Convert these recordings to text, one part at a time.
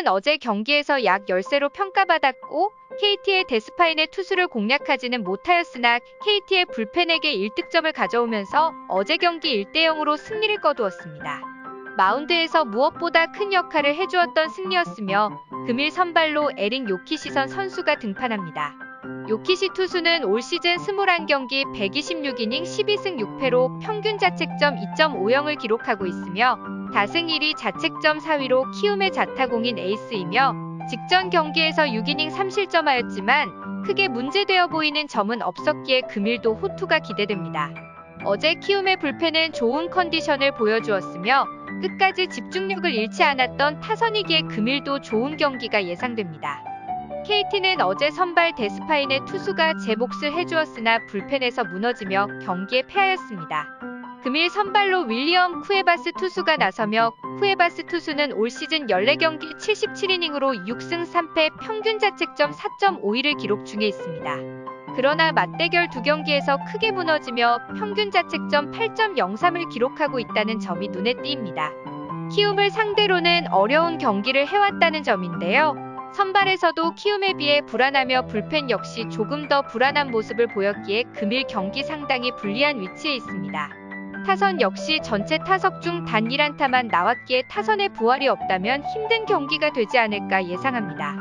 키움은 어제 경기에서 약 열세로 평가받았고 KT의 데스파인의 투수를 공략하지는 못하였으나 KT의 불펜에게 1득점을 가져오면서 어제 경기 1대 0으로 승리를 거두었습니다. 마운드에서 무엇보다 큰 역할을 해주었던 승리였으며 금일 선발로 에릭 요키시선 선수가 등판합니다. 요키시 투수는 올 시즌 21경기 126이닝 12승 6패로 평균 자책점 2.50을 기록하고 있으며 다승 1위 자책점 4위로 키움의 자타공인 에이스이며 직전 경기에서 6이닝 3실점하였지만 크게 문제되어 보이는 점은 없었기에 금일도 호투가 기대됩니다. 어제 키움의 불펜은 좋은 컨디션을 보여주었으며 끝까지 집중력을 잃지 않았던 타선이기에 금일도 좋은 경기가 예상됩니다. KT는 어제 선발 데스파인의 투수가 제 몫을 해주었으나 불펜에서 무너지며 경기에 패하였습니다. 금일 선발로 윌리엄 쿠에바스 투수가 나서며 쿠에바스 투수는 올 시즌 14경기 77이닝으로 6승 3패 평균 자책점 4.51을 기록 중에 있습니다. 그러나 맞대결 두 경기에서 크게 무너지며 평균 자책점 8.03을 기록하고 있다는 점이 눈에 띄입니다. 키움을 상대로는 어려운 경기를 해왔다는 점인데요. 선발에서도 키움에 비해 불안하며 불펜 역시 조금 더 불안한 모습을 보였기에 금일 경기 상당히 불리한 위치에 있습니다. 타선 역시 전체 타석 중 단 1안타만 나왔기에 타선의 부활이 없다면 힘든 경기가 되지 않을까 예상합니다.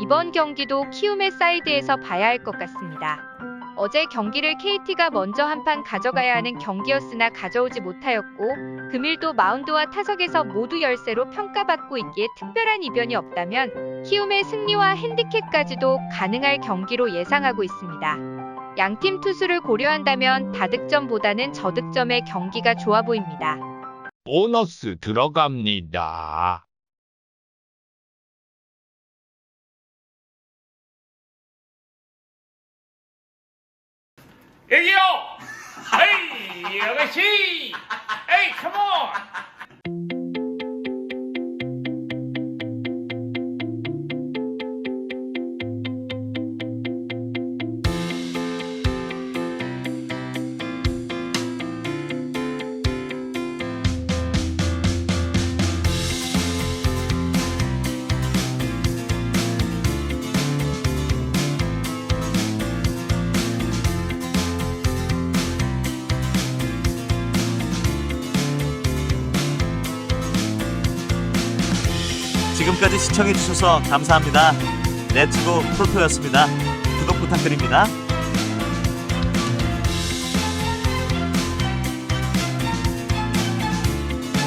이번 경기도 키움의 사이드에서 봐야 할 것 같습니다. 어제 경기를 KT가 먼저 한 판 가져가야 하는 경기였으나 가져오지 못하였고 금일도 마운드와 타석에서 모두 열세로 평가받고 있기에 특별한 이변이 없다면 키움의 승리와 핸디캡까지도 가능할 경기로 예상하고 있습니다. 양팀 투수를 고려한다면 다득점보다는 저득점의 경기가 좋아 보입니다. 보너스 들어갑니다. 여기요! 에이, 아가씨! 에이, 컴온! 지금까지 시청해주셔서 감사합니다. 레츠고 프로토였습니다. 구독 부탁드립니다.